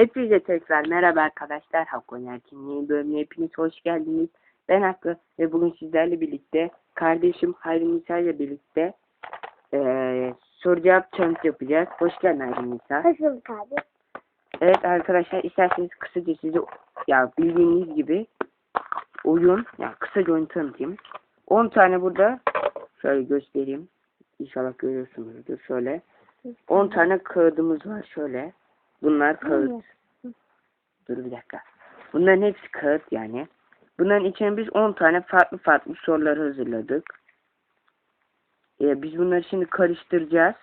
Hepinize tekrar merhaba arkadaşlar. Hakkon Erkin yeni bölümüne hepiniz hoş geldiniz. Ben Hakkı ve bugün sizlerle birlikte kardeşim Hayri Nisa ile birlikte eee soru cevap challenge yapacağız. Hoş geldin Hayri Nisa. Hoş bulduk abi. Evet arkadaşlar isterseniz kısaca size ya bildiğiniz gibi oyun ya kısaca oyun tanıtayım. 10 tane burada şöyle göstereyim. İnşallah görüyorsunuzdur. Şöyle 10 tane kağıdımız var şöyle. Bunlar kağıt. Dur bir dakika. Bunların hepsi kağıt yani. Bunların içine biz 10 tane farklı farklı sorular hazırladık. Ee, biz bunları şimdi karıştıracağız.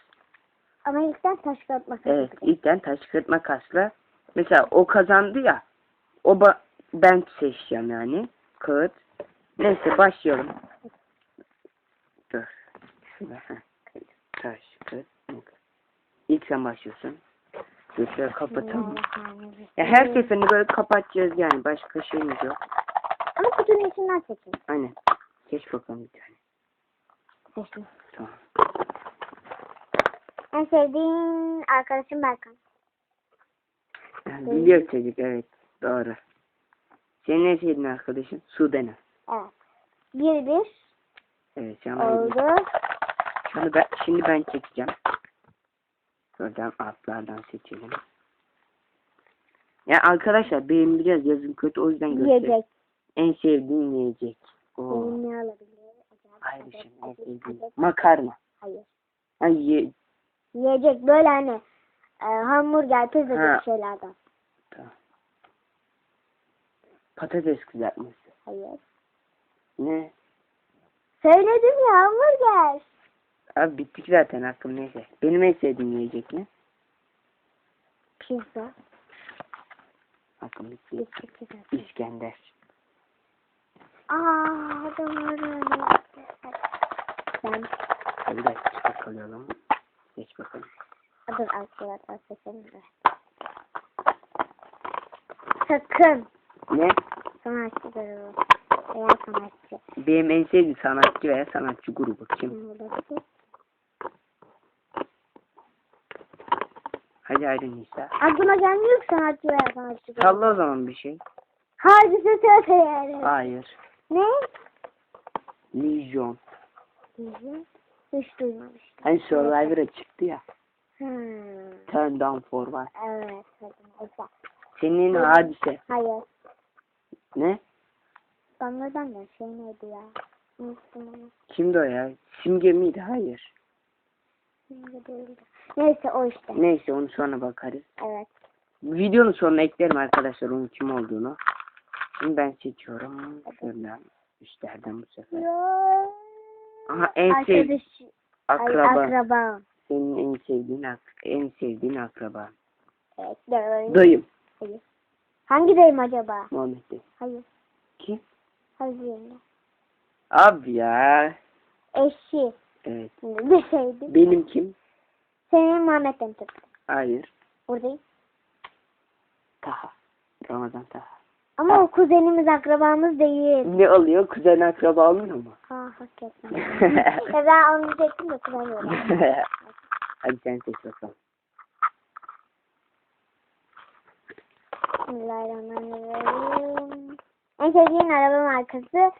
Ama ilkten taş kağıt makas Evet, ilkten taş kağıt makasla. Mesela o kazandı ya. O ba- ben seçeceğim yani. Kağıt. Neyse başlayalım. Dur. Taş kağıt makas. İlk sen başlıyorsun. Şöyle kapatalım. Ya her seferinde böyle kapatacağız yani. Başka şeyimiz yok. Ama kutunun içinden seçin. Aynen. Geç bakalım bir tane. Seçtim. Tamam. En sevdiğin arkadaşım Berkan. Biliyor çocuk evet. Doğru. Senin en sevdiğin arkadaşın Sudena. Evet. Bir bir Evet oldu. Şunu ben, şimdi ben çekeceğim. Şuradan altlardan seçelim. Ya arkadaşlar benim biraz yazım kötü o yüzden. Yiyecek. En sevdiğim yiyecek. Oo. Benim ne alabilir? Acaba Hayır şimdi en sevdiğim. Makarna. Hayır. Ha, ye... Yiyecek böyle hani e, hamburger, pizza Ha. gibi şeylerden. Tamam. Patates kızartması. Hayır. Ne? Söyledim ya hamburger. Abi bittik zaten hakkım neyse. Benim en sevdiğim yiyecek ne? Pizza. Hakkım bitti. Bitti pizza. İskender. Aa doğru. Ben Hadi dakika bakalım. Geç bakalım. Dur arkadaşlar seçelim de. Sakın Ne? sanatçı grubu veya sanatçı. Benim en sevdiğim sanatçı veya sanatçı grubu kim? Ne Hadi haydi Nisa. Aklıma gelmiyor ki sanatçı veya sanatçı. Salla o zaman bir şey. Hadise söyle yani. Hayır. Ne? Legion. Diyeceğim. Hiç duymamıştım. Hani Survivor'a çıktı ya. Hmm. Turn down for what? Evet. hadi. Senin hadise. Hayır. Ne? Bangladeş'ten de şey neydi ya? Unuttum onu. Kimdi o ya? Simge miydi? Hayır. Şimdi değildi. Neyse o işte. Neyse onu sonra bakarız. Evet. Videonun sonuna eklerim arkadaşlar onun kim olduğunu. Şimdi ben seçiyorum. Şuradan. Üstlerden bu sefer. Yo. Aha en Arkadaş. Ay, akraba. akraba. Senin en sevdiğin ak en sevdiğin akraba. Evet. Dayı. Dayım. Hayır. Hangi dayım acaba? Muhammed Bey. Hayır. Kim? Hazine. Abi ya. Eşi. Evet. Şimdi deseydim. Benim kim? Senin Muhammed Emtir. Hayır. Buradayım. Taha. Ramazan Taha. Ama o kuzenimiz akrabamız değil. Ne oluyor? Kuzen akraba olmuyor mu? Ha hakikaten. ya ben onu diyecektim de kuramıyorum. Hadi sen seç bakalım. Bismillahirrahmanirrahim. En sevdiğin araba markası.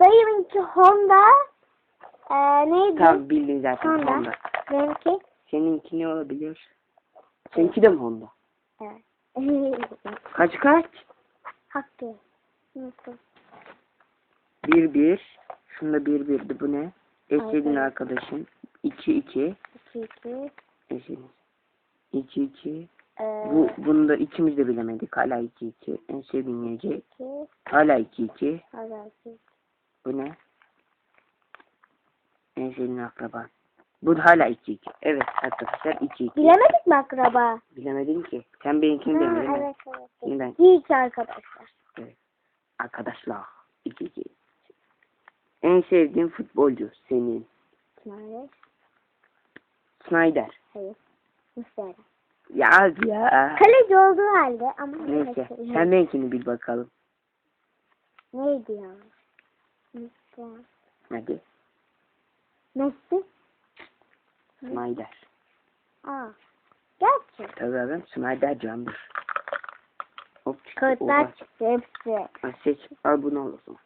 Dayımınki Honda. Ee, neydi? Tamam bildin zaten Honda. Honda. Benimki. Seninki ne olabilir? Seninki de mi Honda? Evet. Kaç kaç? Hakkı. Nasıl? Bir bir. Şunda bir birdi bu ne? Eşledin Aynen. arkadaşın. İki iki. İki iki. Eşledin. İki iki. Ee, Bu, bunu da ikimiz de bilemedik. Hala iki iki. En sevdiğin yiyecek. iki. Hala iki iki. Hala iki. Bu ne? En sevdiğin akraban. Bu hala iki iki. Evet arkadaşlar iki iki. Bilemedik mi akraba? Bilemedin ki. Sen benimkini demedin mi? evet evet. Şimdi ben. İyi ki arkadaşlar. Arkadaşlar. iki iki. En sevdiğin futbolcu senin. İsmail. Snyder. Hayır. Muslera. Ya abi ya. Kaleci olduğu halde ama Neyse. Sen benimkini bil bakalım. Neydi ya? Messi. Hadi. Messi? Snyder. Aa. Gerçi. Tabii abi. Snyder candır. Hop çıktı. Oha. çıktı hepsi. Ha, seç. Al bunu al o zaman.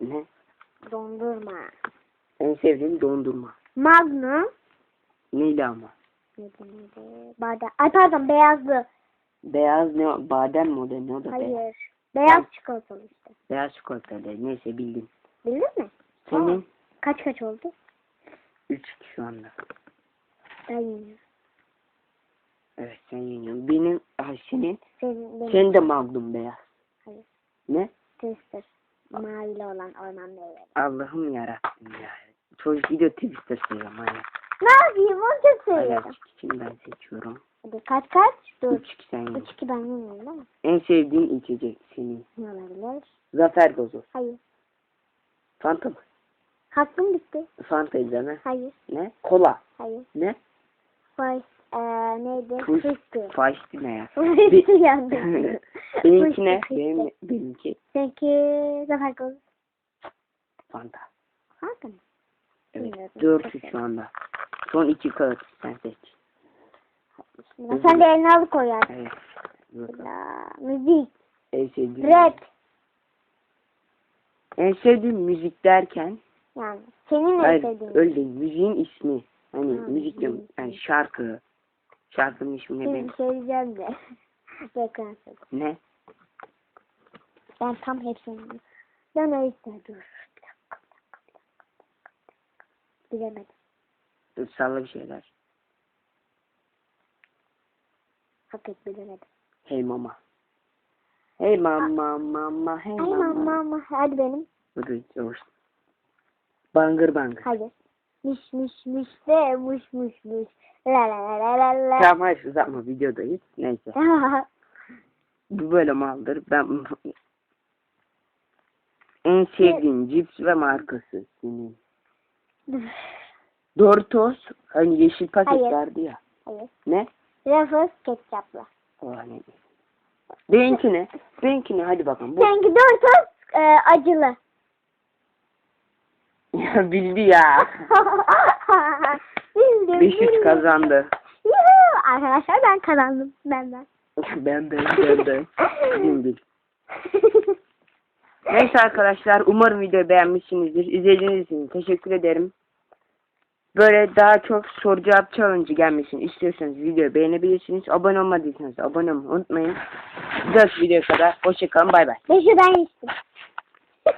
Ne? Dondurma. En sevdiğim dondurma. Magnum. Neydi ama? Neydi neydi? Badem. Ay pardon beyazlı. Beyaz ne? Badem mi o da ne o da beyaz. Hayır. Beyaz çikolatalı işte. Beyaz çikolatalı. Neyse bildim. Bildin mi? Senin Kaç kaç oldu? 3 şu anda. Ben yeniyorum. Evet sen yeniyorsun. Benim, ha, senin, Senin, benim. senin de Magnum beyaz. Hayır. Ne? Twister. Mavili olan orman meyveli. Allah'ım yarabbim ya. Çocuk gidiyor Twister seviyorum hani. Ne yapayım? Onu çok seviyorum. için ben seçiyorum. Hadi kaç kaç? Dur. 3 sen yiyorsun. 3 2 ben yeniyorum değil mi? En sevdiğin içecek senin. Ne olabilir? Zafer gazoz. Hayır. Fanta mı? Hakkım bitti. Fanta izleme. Hayır. Ne? Kola. Hayır. Ne? Vay. Eee neydi? Fıstı. Faişti ne ya? Yandı. Benimki ne? Benim, benimki Seninki Zafer Göz. Fanta. Hakkı mı? Evet. 4 şu anda. Son iki kağıt sen seç. Sen de elini alıp koy yani. Evet. Müzik. En sevdiğim. Rap. En sevdiğim müzik derken Yani senin en hayır sevdiğin. öyle değil. Müziğin ismi. Hani Ha, müzik diyorum. Yani şarkı. Şarkının ismi ne bir diyeceğim de. Söyle. Ne? Ben tam hepsini biliyorum. Ben o yüzden dur. Bilemedim. Dur, Salla bir şeyler. Hak et bilemedim. Hey mama. Hey mama mama hey Ay mama. mama ama hadi benim. Da zor. Bangır bangır. Hayır. Miş miş miş de muş muş muş. La la la la la. Tamam hayır uzatma videodayız. Neyse. Bu böyle maldır. Ben en sevdiğin cips ve markası senin. Doritos hani yeşil paket Hayır. vardı ya. Hayır. Ne? Ruffles ketçaplı. O ne? Benimki ne? Benimki ne? Hadi bakalım. Bu Seninki Doritos e, acılı. bildi ya. Bildim. 5-3 bildim. kazandı. Yuhu! Arkadaşlar ben kazandım. Ben ben. ben de ben de. Bil bil. Neyse arkadaşlar umarım videoyu beğenmişsinizdir. İzlediğiniz için teşekkür ederim. Böyle daha çok soru cevap challenge gelmesini istiyorsanız videoyu beğenebilirsiniz. Abone olmadıysanız abone olmayı unutmayın. Bir dahaki videoya kadar hoşçakalın bay bay. Beşi ben içtim.